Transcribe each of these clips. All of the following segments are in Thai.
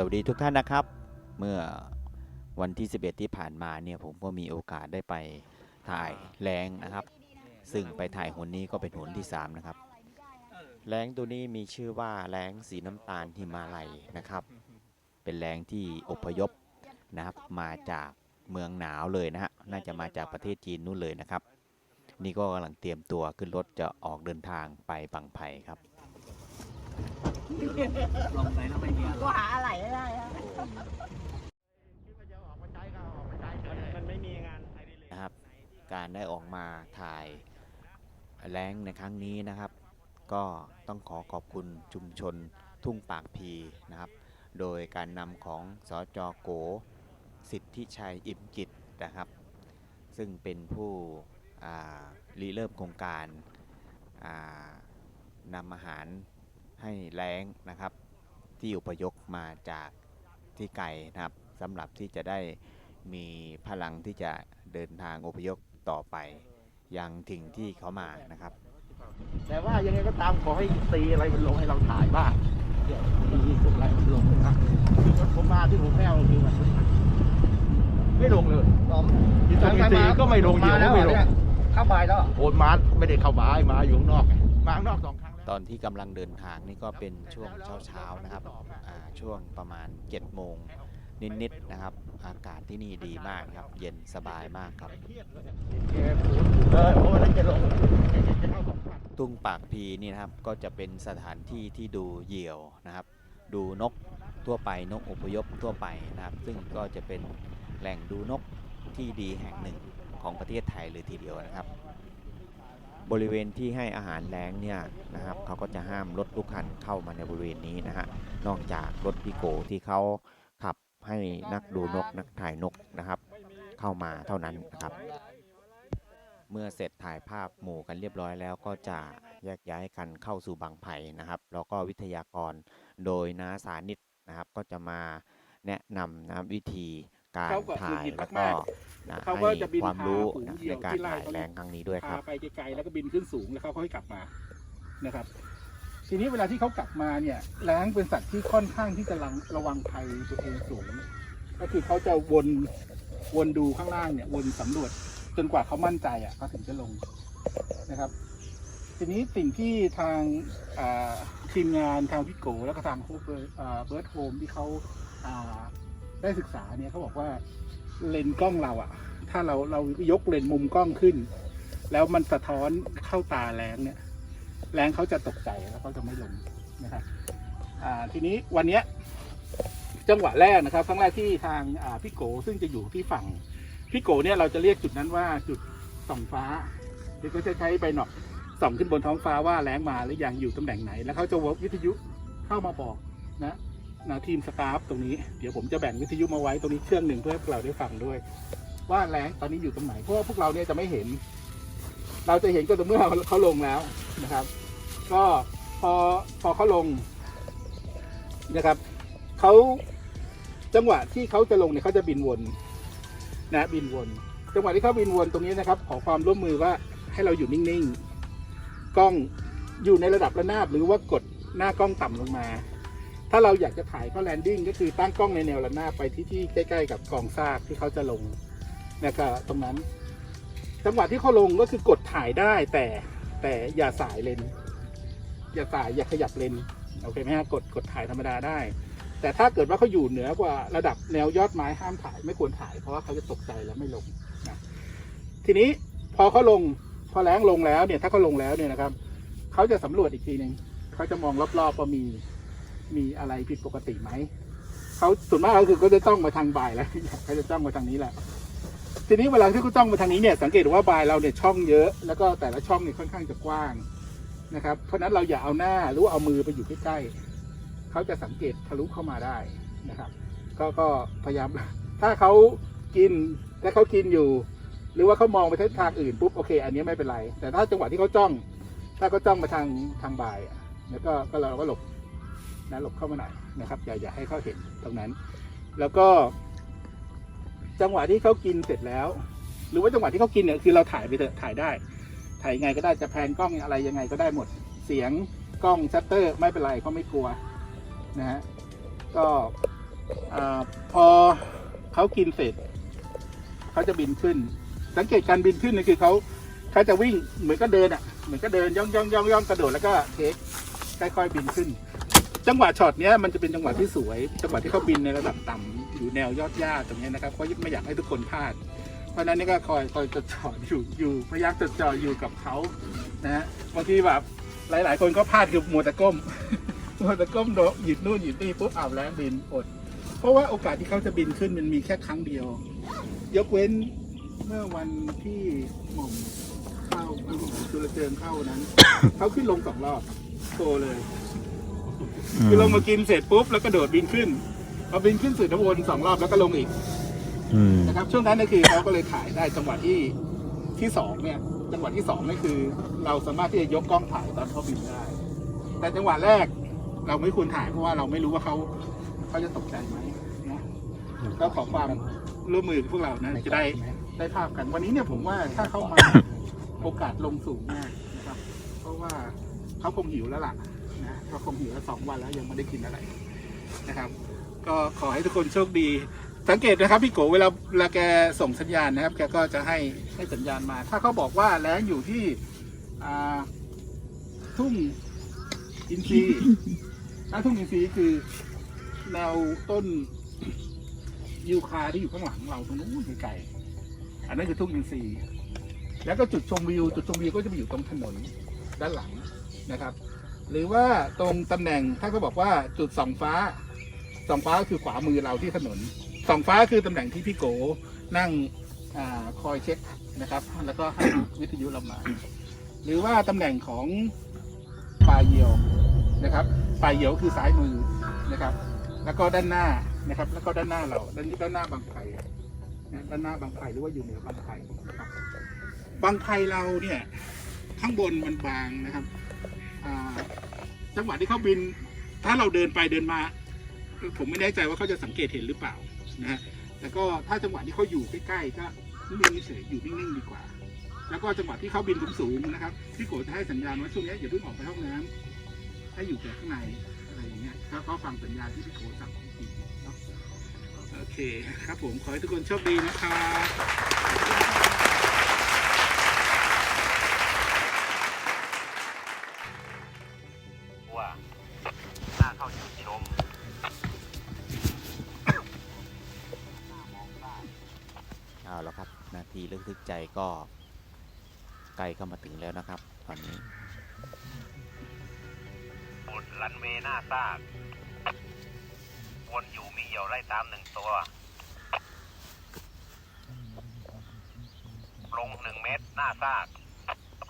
สวัสดีทุกท่านนะครับ เมื่อวันที่ 11 ที่ผ่านมาเนี่ยผมก็มีโอกาสได้ไปถ่ายแรงนะครับ ซึ่งไปถ่ายหุนนี้ก็เป็นหุนที่ 3 นะครับ แรงตัวนี้มีชื่อว่าแรงสีน้ำตาลหิมาลัยนะครับ เป็นแรงที่อพยพนะครับมาจากเมืองหนาวเลยนะฮะน่าจะมาจากประเทศจีนนู่นเลยนะครับ นี่ก็กำลังเตรียมตัวขึ้นรถจะออกเดินทางไปบางไผ่ครับ ลงไปแล้วไม่มีอะไรก็หาอะไรไม่ได้อะมันไม่มีงานไทยดีเลยนะครับ การได้ออกมาถ่ายแรงในครั้งนี้นะครับ ก็ต้องขอขอบคุณชุมชนทุ่งปากพีนะครับ โดยการนำของสจโก สิทธิชัยอิ่มกิจนะครับ ซึ่งเป็นผู้อ่าริเริ่มโครงการอ่านำอาหาร ให้แรงนะครับ ที่อพยพมาจากที่ไกลนะครับสำหรับที่จะได้มีพลังที่จะเดินทางอพยพต่อไป ยังถึงที่เขามานะครับ แต่ว่ายังไงก็ตามขอให้ตีอะไรมันลงให้เราถ่ายบ้างเดี๋ยวมีสุดอะไรมันลงนะคือผมมาที่ผมแมวคือมันไม่ลงเลยที่ตรงตีก็ไม่ลงเดียวก็ไม่ลงเข้าไปแล้วโอนมาไม่ได้เข้ามาไอ้มาอยู่ข้างนอกไงมาข้างนอกสองครั้งแล้ว ตอนที่กำลังเดินทางนี่ก็เป็นช่วงเช้าๆนะครับอ่าช่วงประมาณ7โมงนิดๆนะครับ อากาศที่นี่ดีมากครับ เย็นสบายมากครับเออโอ้นั่นจะลงจะเข้าสองครั้งทุ่งปากพีนี่นะครับก็จะเป็นสถานที่ที่ดูเหยี่ยวนะครับ ดูนกทั่วไปนกอพยพทั่วไปนะครับ ซึ่งก็จะเป็นแหล่งดูนกที่ดีแห่งหนึ่งของประเทศไทยเลยทีเดียวนะครับ บริเวณที่ให้อาหารแล้งเนี่ยนะครับเขาก็จะห้ามรถทุกคันเข้ามาในบริเวณนี้นะฮะนอกจากรถพิโกที่เขาขับให้นักดูนกนักถ่ายนกนะครับ เข้ามาเท่านั้นนะครับ เมื่อเสร็จถ่ายภาพหมู่กันเรียบร้อยแล้วก็จะแยกย้ายกันเข้าสู่บางไผ่นะครับแล้วก็วิทยากรโดยนาสานิตนะครับก็จะมาแนะนำนะครับวิธี การเขาก็ถ่ายคือแล้วก็มากนะเขาก็ให้จะบินความรู้พาฝูงนะเหยี่ในยวการที่ไล่ถ่ายเขา แรงครั้งนี้ด้วยคพารับ ไปไกลๆแล้วก็บินขึ้นสูงแล้วเขาค่อยกลับมานะครับ ทีนี้เวลาที่เขากลับมาเนี่ยแร้งเป็นสัตว์ที่ค่อนข้างที่จะระระวังภัยตัวเองสูง ก็คือเขาจะวนวนดูข้างล่างเนี่ย วนสำรวจจนกว่าเขามั่นใจอะเขาถึงจะลงนะครับ ทีนี้สิ่งที่ทางอ่าทีมงานทางพิโกแล้วก็ทางโฮเบิร์ดโฮมที่เขาอ่า ได้ศึกษาเนี่ยเขาบอกว่าเลนกล้องเราอะถ้าเราเรายกเลนมุมกล้องขึ้น แล้วมันสะท้อนเข้าตาแรงเนี่ยแรงเขาจะตกใจแล้วเขาจะไม่ลงนะครับทีนี้วันนี้จังหวะแรกนะครับครั้งแรกที่ทางพี่โกซึ่งจะอยู่ที่ฝั่งพี่โกเนี่ยเราจะเรียกจุดนั้นว่าจุดส่องฟ้าเดี๋ยวก็จะใช้ใบหนอกส่องขึ้นบนท้องฟ้าว่าแรงมาหรือยังอยู่ตำแหน่งไหน แล้วเขาจะวิทยุเข้ามาบอกนะ นะทีมสตาฟตรงนี้เดี๋ยวผมจะแบ่งวิทยุมาไว้ตรงนี้เครื่องหนึ่งเพื่อให้พวกเราได้ฟังด้วย ว่าแรงตอนนี้อยู่ตรงไหนเพราะว่าพวกเราเนี่ยจะไม่เห็น เราจะเห็นก็ต่อเมื่อเขาลงแล้วนะครับ ก็พอพอเขาลงนะครับเขาจังหวะที่เขาจะลงเนี่ยเขาจะบินวนนะบินวน จังหวะที่เขาบินวนตรงนี้นะครับ ขอความร่วมมือว่าให้เราอยู่นิ่งๆกล้องอยู่ในระดับระนาบหรือว่ากดหน้ากล้องต่ำลงมา ถ้าเราอยากจะถ่ายเขาแลนดิ้งก็คือตั้งกล้องในแนวระนาบไปที่ที่ใกล้ ๆ กับกองซากที่เขาจะลงนะครับตรงนั้น จังหวะที่เขาลงก็คือกดถ่ายได้แต่แต่อย่าสายเลนอย่าสายอย่าขยับเลนโอเคไหมฮะกดกดถ่ายธรรมดาได้ แต่ถ้าเกิดว่าเขาอยู่เหนือกว่าระดับแนวยอดไม้ห้ามถ่ายไม่ควรถ่ายเพราะว่าเขาจะตกใจแล้วไม่ลงนะทีนี้พอเขาลงพอแรงลงแล้วเนี่ยถ้าเขาลงแล้วเนี่ยนะครับเขาจะสำรวจอีกทีหนึ่งเขาจะมองรอบๆว่ามี มีอะไรผิดปกติไหมเขาส่วนมากก็คือก็จะต้องมาทางบ่ายแล้วเขาจะต้องมาทางนี้แหละ ทีนี้เวลาที่เขาจ้องมาทางนี้เนี่ยสังเกตว่าบ่ายเราเนี่ยช่องเยอะ แล้วก็แต่ละช่องเนี่ยค่อนข้างจะกว้างนะครับ เพราะนั้นเราอย่าเอาหน้าหรือว่าเอามือไปอยู่ใกล้ๆเขาจะสังเกตทะลุเข้ามาได้นะครับก็ก็พยายามถ้าเขากินถ้าเขากินอยู่ หรือว่าเขามองไปทิศทางอื่นปุ๊บโอเค อันนี้ไม่เป็นไร แต่ถ้าจังหวะที่เขาจ้อง ถ้าเขาจ้องมาทางทางบ่ายแล้วก็ก็เราก็หลบ นะหลบเข้ามาหน่อยนะครับอย่าอย่าให้เขาเห็นตรงนั้น แล้วก็ จังหวะที่เขากินเสร็จแล้ว หรือว่าจังหวะที่เขากินเนี่ยคือเราถ่ายไปเถอะถ่ายได้ ถ่ายยังไงก็ได้จะแพนกล้องอะไรยังไงก็ได้หมดเสียงกล้องชัตเตอร์ไม่เป็นไรเขาไม่กลัวนะฮะก็พอเขากินเสร็จเขาจะบินขึ้น สังเกตการบินขึ้นนี่คือเขาเขาจะวิ่งเหมือนก็เดินอะเหมือนก็เดินย่องย่องย่องย่องกระโดดแล้วก็เทคค่อยๆบินขึ้น จังหวะช็อตเนี้ยมันจะเป็นจังหวะที่สวย จังหวะที่เขาบินในระดับต่ำอยู่แนวยอดหญ้าตรงเนี้ยนะครับเพราไม่อยากให้ทุกคนพลาด เพราะฉะนั้นนี่ก็คอยคอยจดจ่ออยู่อยู่พยายามจดจ่ออยู่กับเขานะฮะบางทีแบบหลาย ๆ คนก็พลาดคือมัวแต่ก้ม มัวแต่ก้มโดดหยิบนู่นหยิบนี่ปุ๊บอ้าวแล้วบินอด เพราะว่าโอกาสที่เขาจะบินขึ้นมันมีแค่ครั้งเดียว ยกเว้นเมื่อวันที่หม่อมเข้าหม่อมจุลเจิงเข้านั้น เขาขึ้นลงสองรอบโตเลย คือลงมากินเสร็จปุ๊บแล้วก็โดดบินขึ้นพอบินขึ้นสุดวนสองรอบแล้วก็ลงอีกอืมนะครับ ช่วงนั้นก็คือเขาก็เลยถ่ายได้จังหวะที่ที่สองเนี่ย จังหวะที่สองนี่คือ เราสามารถที่จะยกกล้องถ่ายตอนเขาบินได้ แต่จังหวะแรก เราไม่ควรถ่ายเพราะว่าเราไม่รู้ว่าเขาเขาจะตกใจไหมนะก็ขอความร่วมมือพวกเรานะจะได้ได้ภาพกัน วันนี้เนี่ยผมว่าถ้าเข้ามาโอกาสลงสูงมากนะครับ เพราะว่าเขาคงหิวแล้วล่ะ นะเขาคงหิวแล้วสองวันแล้วยังไม่ได้กินอะไรนะครับ ก็ขอให้ทุกคนโชคดี สังเกตนะครับพี่โกเวลาเวลาแกส่งสัญญาณนะครับ แกก็จะให้ให้สัญญาณมา ถ้าเขาบอกว่าแล้งอยู่ที่อ่าทุ่งอินทรีย์ถ้าทุ่งอินทรีย์คือแนวต้นยูคาที่อยู่ข้างหลังเราตรงนู้นไกลๆอันนั้นคือทุ่งอินทรีย์แล้วก็จุดชมวิว จุดชมวิวก็จะไปอยู่ตรงถนนด้านหลังนะครับ หรือว่าตรงตำแหน่งถ้าเขาบอกว่าจุดส่องฟ้าส่องฟ้าก็คือขวามือเราที่ถนนส่องฟ้าคือตำแหน่งที่พี่โกนั่งอคอยเช็คนะครับ แล้วก็ให้วิทยุเรามา หรือว่าตำแหน่งของปลายเหยียวนะครับปลายเหยียวคือซ้ายมือนะครับ แล้วก็ด้านหน้านะครับ แล้วก็ด้านหน้าเราด้านนี้ด้านหน้าบางไผ่ด้านหน้าบางไผ่หรือว่าอยู่เหนือบางไผ่บางไผ่เราเนี่ยข้างบนมันบางนะครับ อ่าจังหวะที่เขาบิน ถ้าเราเดินไปเดินมา ผมไม่แน่ใจว่าเขาจะสังเกตเห็นหรือเปล่านะฮะแล้วก็ถ้าจังหวะที่เขาอยู่ใกล้ๆก็นิ่งเฉยอยู่นิ่งๆดีกว่า แล้วก็จังหวะที่เขาบินสูงๆนะครับพี่โกจะให้สัญญาณว่าช่วงนี้อย่าเพิ่งออกไปห้องน้ำให้อยู่แต่ข้างในอะไรอย่างเงี้ยถ้าเขาฟังสัญญาณที่พี่โกสั่งอีกทีเนาะโอเคครับผมขอให้ทุกคนโชคดีนะครับ ใจก็ใกล้เข้ามาถึงแล้วนะครับ ตอนนี้บนรันเวย์หน้าซากวนอยู่มีเหยี่ยวไล่ตามหนึ่งตัว ลงหนึ่งเมตรหน้าซาก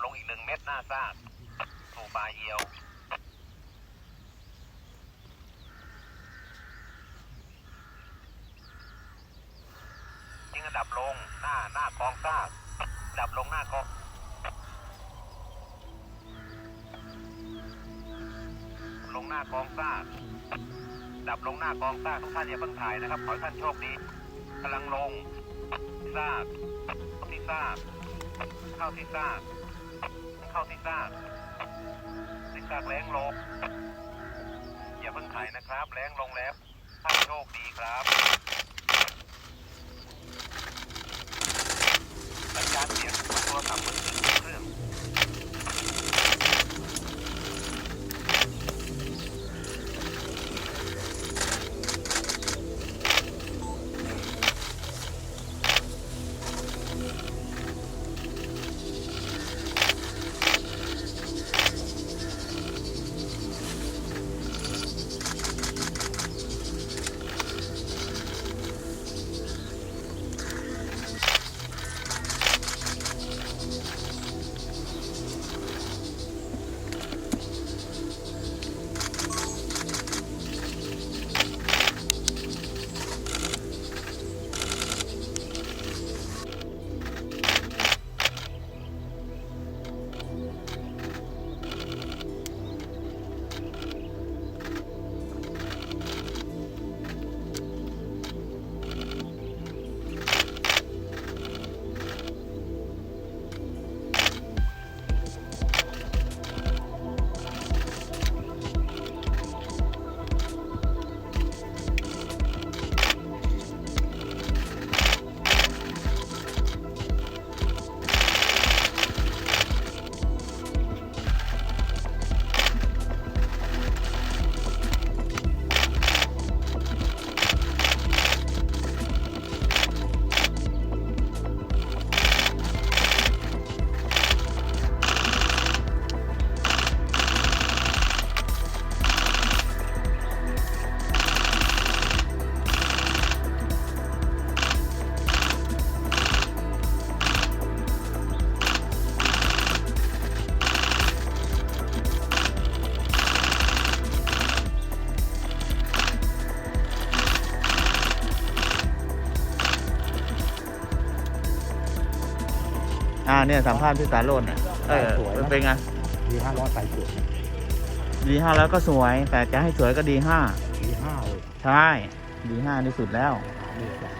ลงอีกหนึ่งเมตรหน้าซากสู่ปลาเหยี่ยวยิงอันดับลง น้าหน้ากองซากดับลงหน้ากองลงหน้ากองซากดับลงหน้ากองซากทุกท่านอย่าเพิ่งถ่ายนะครับขอให้ท่านโชคดีกำลังลงซากเข้าที่ซากเข้าที่ซากเข้าที่ซากที่ซากแรงลงอย่าเพิ่งถ่ายนะครับ แรงลงแล้วท่านโชคดีครับ สัญญาณเสีย องโทรศัพท์มือถือเครื่องอ่าเนี่ยสัมภาษณ์พี่สารโรดเนี่ยเออสวยนะ เป็นไงดีห้าร้อยไปสวยดีห้าแล้วก็สวย แต่จะให้สวยก็ดีห้าดีห้าเลยใช่ดีห้าที่สุดแล้ว ดีกว่า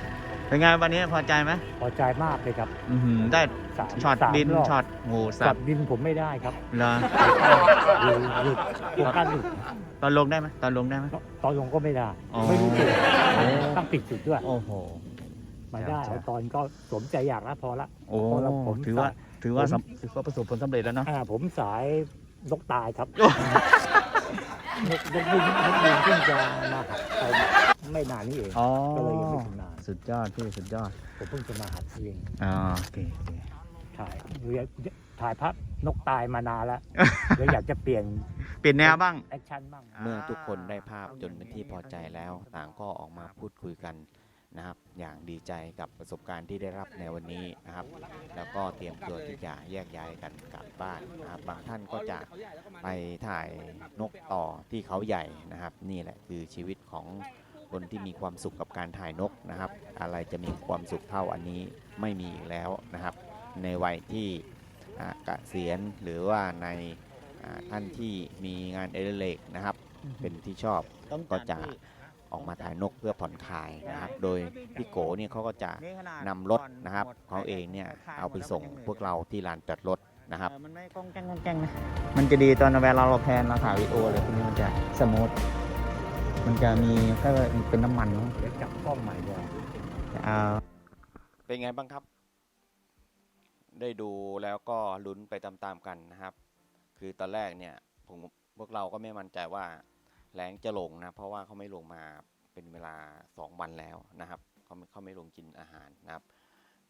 เป็นไงวันนี้พอใจไหมพอใจมากเลยครับอือหือได้สามช็อตสามดินรบช็อตโหสัช็อตตว์ดินผมไม่ได้ครับเหรอหลุดหลุดโครงการหลุดตอนลงได้ไหมตอนลงได้ไหมตอนลงก็ไม่ได้อ๋อไม่รู้ตัวโอ้ ต้องปิดจุดด้วย โอ้โห ไม่ได้ใช่เอาตอนก็สมใจอยากแล้วพอละโอ้เพราะเราผมถือว่าสายถือว่าผมสำถือว่าประสบผลสำเร็จแล้วเนาะ อ่าผมสายนกตายครับโอ้ นกนกบินนกบินเพิ่งจะมาหัดไปไม่นานนี้เองอ๋อก็เลยยังไม่ชำนาญสุดยอดพี่สุดยอดผมเพิ่งจะมาหัดเองอ๋อโอเคโอเค ถ่ายเรียนถ่ายภาพนกตายมานานแล้วเลยอยากจะเปลี่ยนเปลี่ยนแนวบ้าง แอคชั่นบ้าง เมื่อทุกคนได้ภาพจนเป็นที่พอใจแล้ว ต่างก็ออกมาพูดคุยกัน นะครับ อย่างดีใจกับประสบการณ์ที่ได้รับในวันนี้นะครับ แล้วก็เตรียมตัวที่จะแยกย้ายกันกลับบ้านนะครับ บางท่านก็จะไปถ่ายนกต่อที่เขาใหญ่นะครับ นี่แหละคือชีวิตของคนที่มีความสุขกับการถ่ายนกนะครับ อะไรจะมีความสุขเท่าอันนี้ไม่มีอีกแล้วนะครับ ในวัยที่อ่าเกษียณหรือว่าในอ่าท่านที่มีงานเอดิเรกนะครับ เป็นที่ชอบก็จะ ออกมาถ่ายนกเพื่อผ่อนคลายนะครับ โดยพี่โกเนี่ยเขาก็จะนำรถนะครับเขาเองเนี่ยเอาไปส่งพวกเราที่ลานจอดรถนะครับ มันไม่ก้องแก้งก้องแก้งนะ มันจะดีตอนเวลาเราแพนเราถ่ายวีดีโอเลยพวกนี้มันจะสมูท มันจะมีก็เป็นน้ำมันเนอะเดี๋ยวจับกล้องใหม่ดีกว่าอ่าเป็นไงบ้างครับ ได้ดูแล้วก็ลุ้นไปตามๆกันนะครับ คือตอนแรกเนี่ยผมพวกเราก็ไม่มั่นใจว่า แรงจะลงนะเพราะว่าเขาไม่ลงมาเป็นเวลา 2 วันแล้วนะครับเขาไม่เขาไม่ลงกินอาหารนะครับ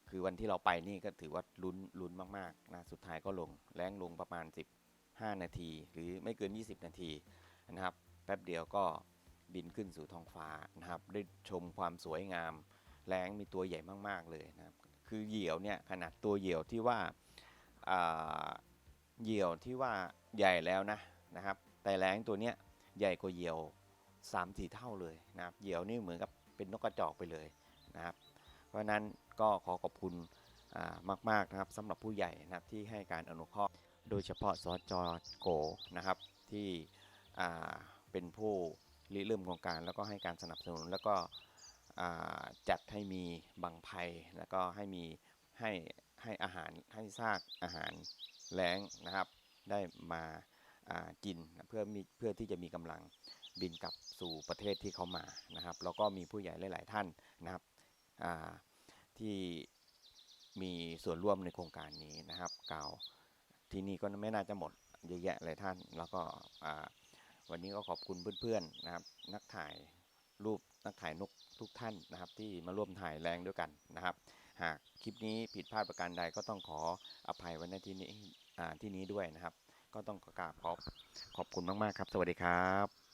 คือวันที่เราไปนี่ก็ถือว่าลุ้นลุ้นมากๆนะสุดท้ายก็ลงแรงลงประมาณ 15 นาที หรือไม่เกิน 20 นาทีนะครับ แป๊บเดียวก็บินขึ้นสู่ท้องฟ้านะครับ ได้ชมความสวยงาม แรงมีตัวใหญ่มากๆเลยนะครับ คือเหยี่ยวเนี่ยขนาดตัวเหยี่ยวที่ว่าอ่าเหยี่ยวที่ว่าใหญ่แล้วนะนะครับ แต่แรงตัวเนี้ย ใหญ่กว่าเหยี่ยว3ามสี่เท่าเลยนะครับเหยี่ยวนี่เหมือนกับเป็นนกกระจอกไปเลยนะครับ เพราะนั้นก็ขอขอบคุณมากๆนะครับสำหรับผู้ใหญ่นะครับที่ให้การอนุเคราะห์ โดยเฉพาะสจโกนะครับที่เป็นผู้ริเริ่มโครงการแล้วก็ให้การสนับสนุนแล้วก็จัดให้มีบังไพแล้วก็ให้มีให้ให้อาหารให้ซากอาหารแล้งนะครับ ได้มา กินเพื่อมีเพื่อที่จะมีกำลังบินกลับสู่ประเทศที่เขามานะครับ แล้วก็มีผู้ใหญ่หลาย ๆ ท่านนะครับที่มีส่วนร่วมในโครงการนี้นะครับ กล่าวที่นี่ก็ไม่น่าจะหมดเยอะแยะเลยท่าน แล้วก็วันนี้ก็ขอบคุณเพื่อน ๆ นะครับ นักถ่ายรูปนักถ่ายนกทุกท่านนะครับ ที่มาร่วมถ่ายแรงด้วยกันนะครับ หากคลิปนี้ผิดพลาดประการใดก็ต้องขออภัยไว้ในที่นี้ที่นี้ด้วยนะครับ ก็ต้องกราบขอบขอบคุณมาก ๆ ครับ สวัสดีครับ